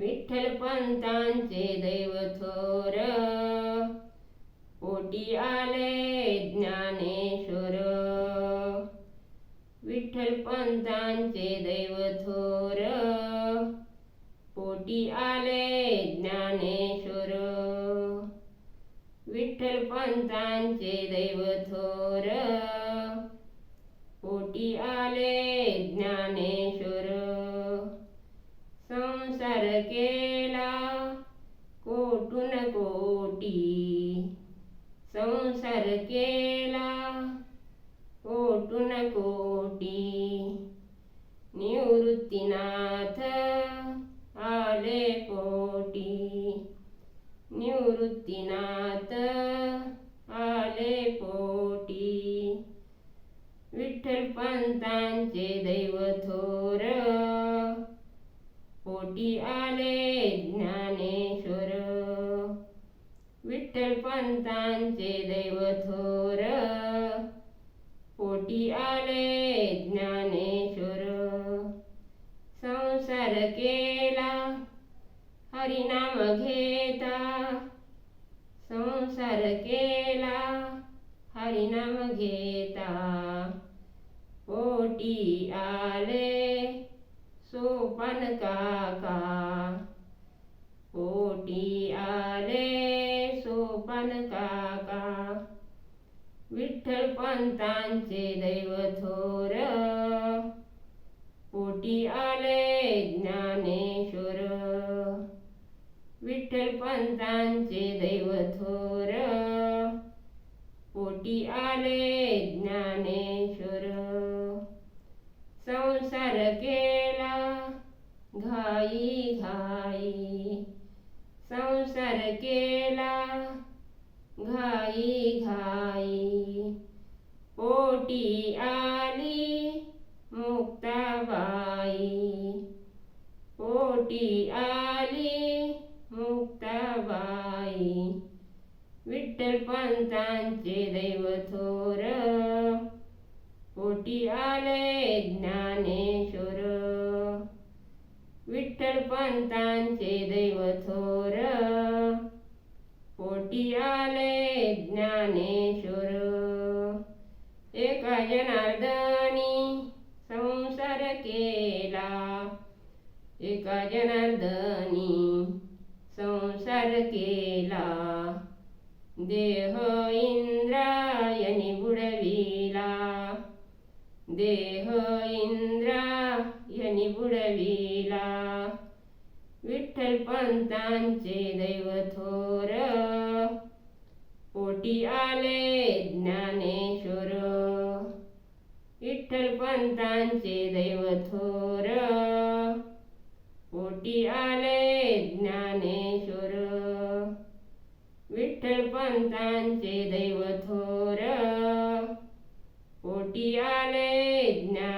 विठ्ठल पंतांचे दैव थोर पोटी आले ज्ञानेश्वर. विठ्ठल पंतांचे दैव थोर पोटी आले ज्ञानेश्वर. विठ्ठल पंतांचे दैव थोर पोटी आले ज्ञानेश्वर. संसार केला. कोटून कोटी निवृत्तीनाथ आले पोटी निवृत्तीनाथ आले पोटी विठ्ठल पंतांचे दैव थोर पोटी आले ज्ञान विठ्ठल पंतांचे दैव थोर पोटी आले ज्ञानेश्वर. संसार केला हरिनाम घेता. संसार केला हरिनाम घेता. पोटी आले सोपन काका. पोटी सोपान काका विठ्ठल पंतांचे दैव थोर. पोटी आले ज्ञानेश्वर. विठ्ठल पंतांचे दैव थोर. पोटी आले ज्ञानेश्वर. संसार केला घाई घाई. संसार केला घाई घाई. पोटी आली मुक्ताबाई. पोटी आली मुक्ताबाई. विठ्ठल पंतांचे दैव थोर. पोटी आले ज्ञानेश्वर. विठ्ठल पंतांचे दैव थोर. पोटी जनार्दनी संसार केला. एका जनार्दनी संसार केला. देह इंद्रायणी बुडविला. देह इंद्रायणी बुडविला. विठ्ठल पंतांचे दैव थोर पोटी आले ज्ञाने विठ्ठल पंतांचे दैव थोर पोटी आले ज्ञानेश्वर. विठ्ठल पंतांचे दैव थोर पोटी आले ज्ञान